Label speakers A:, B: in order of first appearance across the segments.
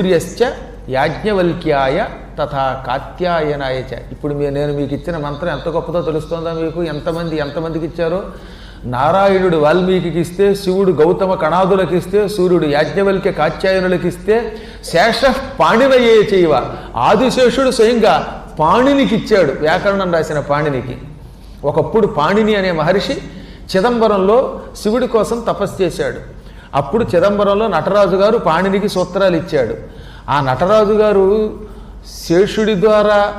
A: సూర్యశ్చ యాజ్ఞవల్క్యాయ తథా కాత్యాయనాయ చ. ఇప్పుడు మీ నేను మీకు ఇచ్చిన మంత్రం ఎంత గొప్పదో తెలుస్తుందా మీకు? ఎంతమంది ఎంతమందికి ఇచ్చారో? నారాయణుడు వాల్మీకి ఇస్తే శివుడు గౌతమ కణాదులకు ఇస్తే సూర్యుడు యాజ్ఞవల్క్య కాత్యాయనులకు ఇస్తే శేష పాణినయే చేయవ ఆదిశేషుడు స్వయంగా పాణినికి ఇచ్చాడు. వ్యాకరణం రాసిన పాణినికి. ఒకప్పుడు పాణిని అనే మహర్షి చిదంబరంలో శివుడి కోసం తపస్సు చేశాడు. అప్పుడు చిదంబరంలో నటరాజు గారు పాణినికి సూత్రాలు ఇచ్చాడు. ఆ నటరాజు గారు శేషుడి ద్వారా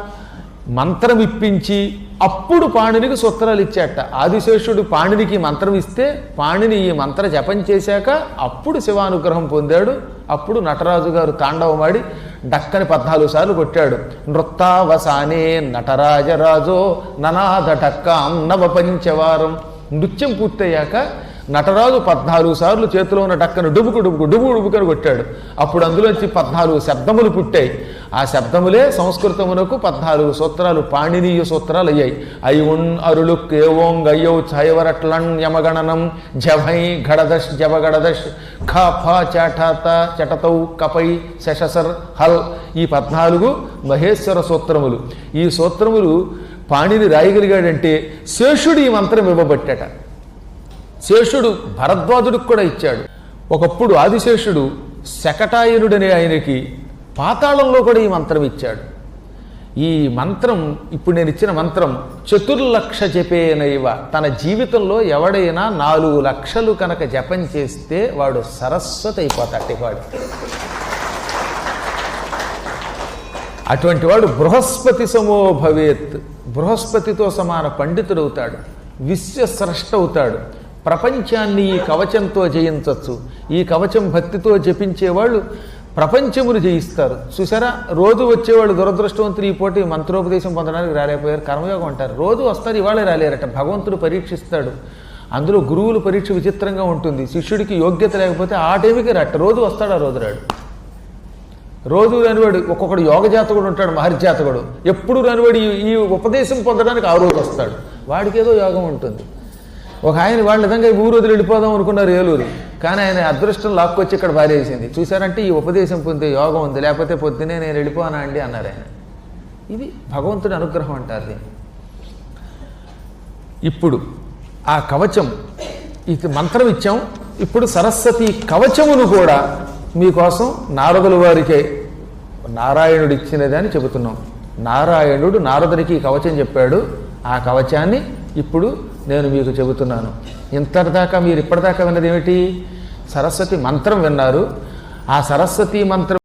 A: మంత్రం ఇప్పించి అప్పుడు పాణినికి సూత్రాలు ఇచ్చాట. ఆదిశేషుడు పాణినికి మంత్రం ఇస్తే పాణిని ఈ మంత్ర జపం చేశాక అప్పుడు శివానుగ్రహం పొందాడు. అప్పుడు నటరాజు గారు తాండవమాడి డక్కని పద్నాలుగు సార్లు కొట్టాడు. నృత్తావసానే నటరాజరాజో ననాద డక్కాం నవ పంచవారం నృత్యం పూర్తయ్యాక నటరాజు పద్నాలుగు సార్లు చేతిలో ఉన్న డక్కను డుబుకు డుబుకు డుబు డుబుకని కొట్టాడు. అప్పుడు అందులోంచి పద్నాలుగు శబ్దములు పుట్టాయి. ఆ శబ్దములే సంస్కృతమునకు పద్నాలుగు సూత్రాలు పాణినీయ సూత్రాలు అయ్యాయి అయి ఉన్ అరుళుక్ ఏవోంగ్ అయ్యౌ చైవరట్లన్ యమగణనం జభై ఘడదశ్ జవగడదశ్ ఖ ఫ చటత చటతౌ కపై శశసర్ హల్. ఈ పద్నాలుగు మహేశ్వర సూత్రములు. ఈ సూత్రములు పాణిని రాయగలిగాడంటే శేషుడు ఈ మంత్రం ఇవ్వబట్టట. శేషుడు భరద్వాజుడికి కూడా ఇచ్చాడు. ఒకప్పుడు ఆదిశేషుడు శకటాయనుడనే ఆయనకి పాతాళంలో కూడా ఈ మంత్రం ఇచ్చాడు. ఈ మంత్రం ఇప్పుడు నేను ఇచ్చిన మంత్రం చతుర్లక్ష జపేనైవ. తన జీవితంలో ఎవడైనా నాలుగు లక్షలు కనుక జపం చేస్తే వాడు సరస్వతి అయిపోతాడు వాడు అటువంటి వాడు బృహస్పతి సమో భవేత్. బృహస్పతితో సమాన పండితుడవుతాడు. విశ్వస్రష్ట అవుతాడు. ప్రపంచాన్ని ఈ కవచంతో జయించవచ్చు ఈ కవచం భక్తితో జపించేవాళ్ళు ప్రపంచమును జయిస్తారు. చూసారా? రోజు వచ్చేవాళ్ళు దురదృష్టవంతులు ఈ పోటీ మంత్రోపదేశం పొందడానికి రాలేకపోయారు. కర్మయోగం అంటారు. రోజు వస్తారు ఇవాళే రాలేరట. భగవంతుడు పరీక్షిస్తాడు. అందులో గురువుల పరీక్ష విచిత్రంగా ఉంటుంది. శిష్యుడికి యోగ్యత లేకపోతే ఆ టైంకి రట్ట రోజు వస్తాడు ఆ రోజు రాడు. రోజు రానివాడు ఒక్కొక్కడు యోగ జాతకుడు ఉంటాడు మహర్జాతకుడు ఎప్పుడు రానివాడు ఈ- ఈ ఉపదేశం పొందడానికి ఆ రోజు వస్తాడు. వాడికి ఏదో యోగం ఉంటుంది. ఒక ఆయన వాళ్ళ విధంగా ఊరు వదిలి వెళ్ళిపోదాం అనుకున్నారు ఏలూరు. కానీ ఆయన అదృష్టం లాక్కొచ్చి ఇక్కడ భారేసింది చూసారంటే ఈ ఉపదేశం పొందే యోగం ఉంది లేకపోతే పొద్దునే నేను వెళ్ళిపోనా అండి అన్నారు ఆయన. ఇది భగవంతుడి అనుగ్రహం అంటారు దీన్ని. ఇప్పుడు ఆ కవచం ఇది మంత్రం ఇచ్చాం. ఇప్పుడు సరస్వతి కవచమును కూడా మీకోసం నారదుల వారికే నారాయణుడు ఇచ్చినది అని చెబుతున్నాం. నారాయణుడు నారదుడికి కవచం చెప్పాడు. ఆ కవచాన్ని ఇప్పుడు నేను మీకు చెబుతున్నాను. ఇంతటిదాకా మీరు ఇప్పటిదాకా విన్నది ఏమిటి? సరస్వతి మంత్రం విన్నారు. ఆ సరస్వతి మంత్రం